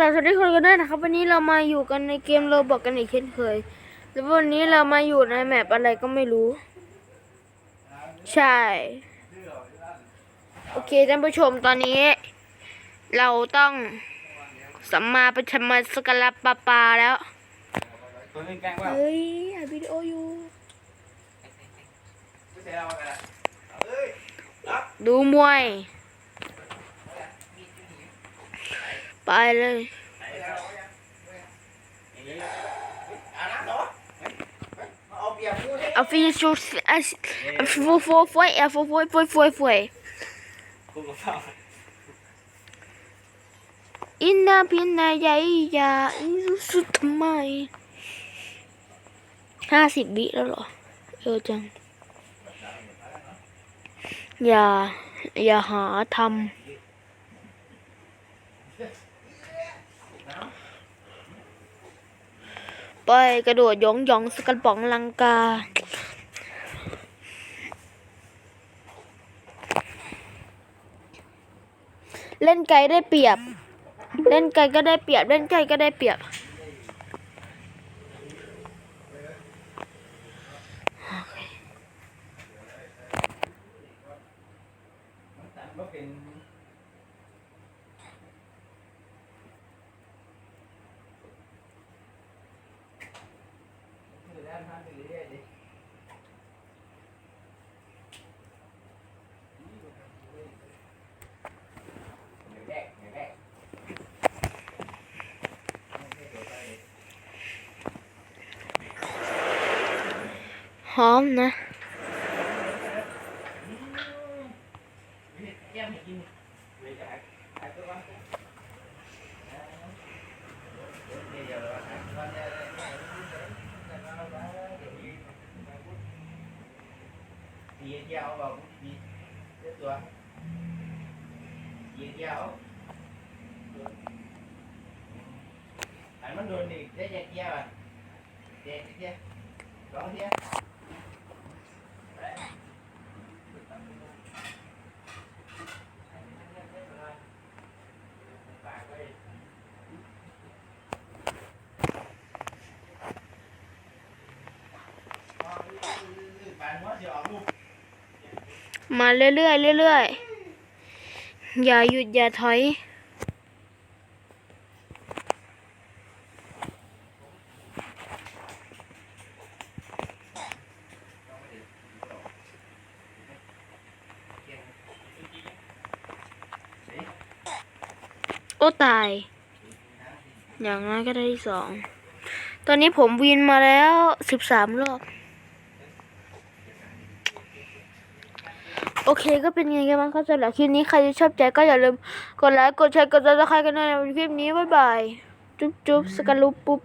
ลับสวัสดีคนกันด้วยนะครับ วันนี้เรามาอยู่กันในเกมโรบอกกันอีกเช่นเคยแล้ววันนี้เรามาอยู่ในแมปอะไรก็ไม่รู้ ใช่ โอเคท่านผู้ชมตอนนี้ เราต้องสัมมาประชมาสกลปาปาแล้วตัวนึงแกล้งว่าเฮ้ยอัดวิดีโออยู่ดูมวย ไปเลย ไหนเราอย่างนี้อ่านะเนาะเอาเปรียบกูดิ เอาฟิชูเอาฟูฟูฟูเอาฟูฟูฟูฟูฟู กูก็เฝ้า อินนาพินาใหญ่ยาอิสุดทำไมห้าสิบวิแล้วเหรอ เออจัง อย่า อย่าหาทำ ไปกระโดดยองยองสกันป๋องลังกา เล่นไกลได้เปรียบ เล่นไกลก็ได้เปรียบ เล่นไกลก็ได้เปรียบ elhamdülillah de. Home. dĩa dao vào cũng gì? Chết rồi dĩa dao anh muốn đồn đi để dẹp kia à dẹp kia đó kia มาเรื่อยๆเรื่อยๆ อย่าหยุดอย่าถอย โอ้ตาย อย่างน้อยก็ได้ที่สอง ตอนนี้ผมวินมาแล้วสิบสามรอบ โอเคก็เป็นไงกันบ้างครับสำหรับคลิปนี้ใครที่ชอบใจก็อย่าลืมกดไลค์กดแชร์กดซับสไครต์กันด้วยในคลิปนี้บ๊ายบายจุ๊บจุ๊บสกัลลุปปุ๊บ